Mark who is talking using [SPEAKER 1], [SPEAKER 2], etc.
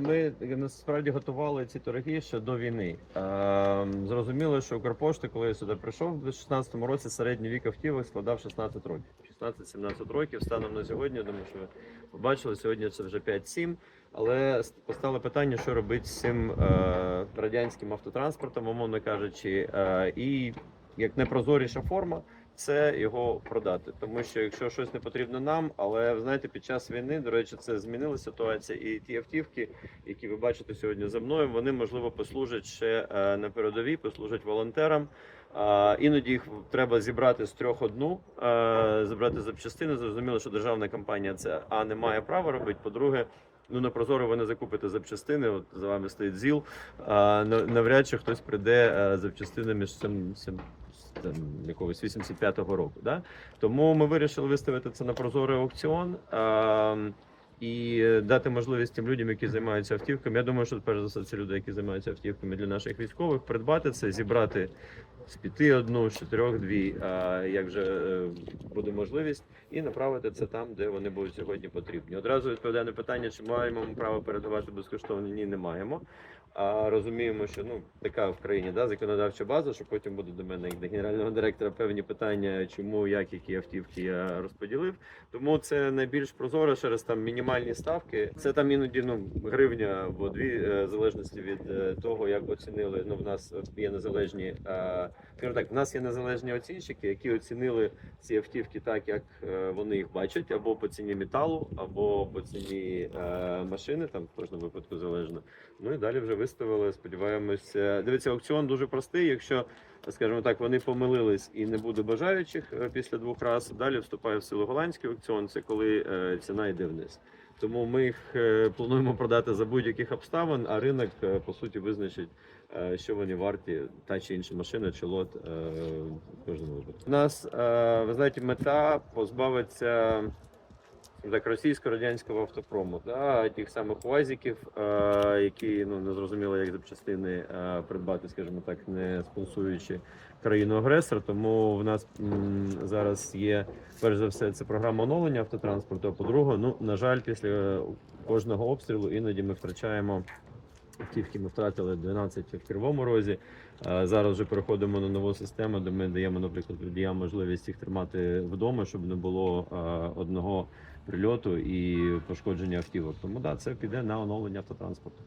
[SPEAKER 1] Ми насправді готували ці торги ще до війни. Е, зрозуміло, що Укрпошта, коли я сюди прийшов в 2016 році, середній вік автівок складав 16 років. 16-17 років станом на сьогодні. Думаю, що ви побачили, сьогодні це вже 5-7. Але постало питання, що робити з цим е, радянським автотранспортом, умовно кажучи, е, і як непрозоріша форма. Це його продати, тому що якщо щось не потрібно нам, але знаєте, під час війни, до речі, це змінила ситуація, і ті автівки, які ви бачите сьогодні за мною, вони можливо послужать ще е, на передовій, послужать волонтерам. Іноді їх треба зібрати з трьох одну, е, зібрати запчастини. Зрозуміло, що державна компанія це а не має права робити. По-друге, ну на прозоро ви не закупите запчастини. От за вами стоїть ЗІЛ. Навряд чи хтось прийде е, запчастини між цим. Якогось 85-го року. Да? Тому ми вирішили виставити це на прозорий аукціон. А, і дати можливість тим людям, які займаються автівками. Я думаю, що перш за все це люди, які займаються автівками для наших військових, придбати це, зібрати з п'яти одну, з чотирьох дві, як вже е, буде можливість, і направити це там, де вони будуть сьогодні потрібні. Одразу відповідаю на питання, чи маємо ми право передавати безкоштовно? Ні, не маємо. А розуміємо, що ну така в країні да, законодавча база, що потім буде до мене як до генерального директора певні питання, чому, як, які автівки я розподілив. Тому це найбільш прозоро через там мінімальні ставки. Це там іноді ну гривня або дві е, залежності від е, того, як оцінили. Ну в нас є незалежні, скажімо так, в нас є незалежні оцінщики, які оцінили ці автівки так, як е, вони їх бачать, або по ціні металу, або по ціні е, машини. Там в кожному випадку залежно. Ну і далі вже виставили. Сподіваємося. Дивіться, аукціон дуже простий. Якщо скажімо так, вони помилились і не буде бажаючих е, після двох разів. Далі вступає в силу голландський аукціон. Це коли ціна йде вниз. Тому ми їх плануємо продати за будь-яких обставин, а ринок по суті визначить, що вони варті, та чи інша машина, чи лот е, в. У нас е, ви знаєте, мета позбавитися так російсько-радянського автопрому, да, тих самих УАЗиків, е, які ну не зрозуміло, як запчастини е, придбати, скажімо так, не спонсуючи країну агресора. Тому в нас зараз є перш за все це програма оновлення автотранспорту. А по-друге, ну на жаль, після кожного обстрілу іноді ми втрачаємо. Автівки ми втратили 12 в Кривому Розі. Е, Зараз вже переходимо на нову систему, де ми даємо, наприклад, водіям можливість їх тримати вдома, щоб не було е, одного прильоту і пошкодження автівок. Тому да, це піде на оновлення автотранспорту.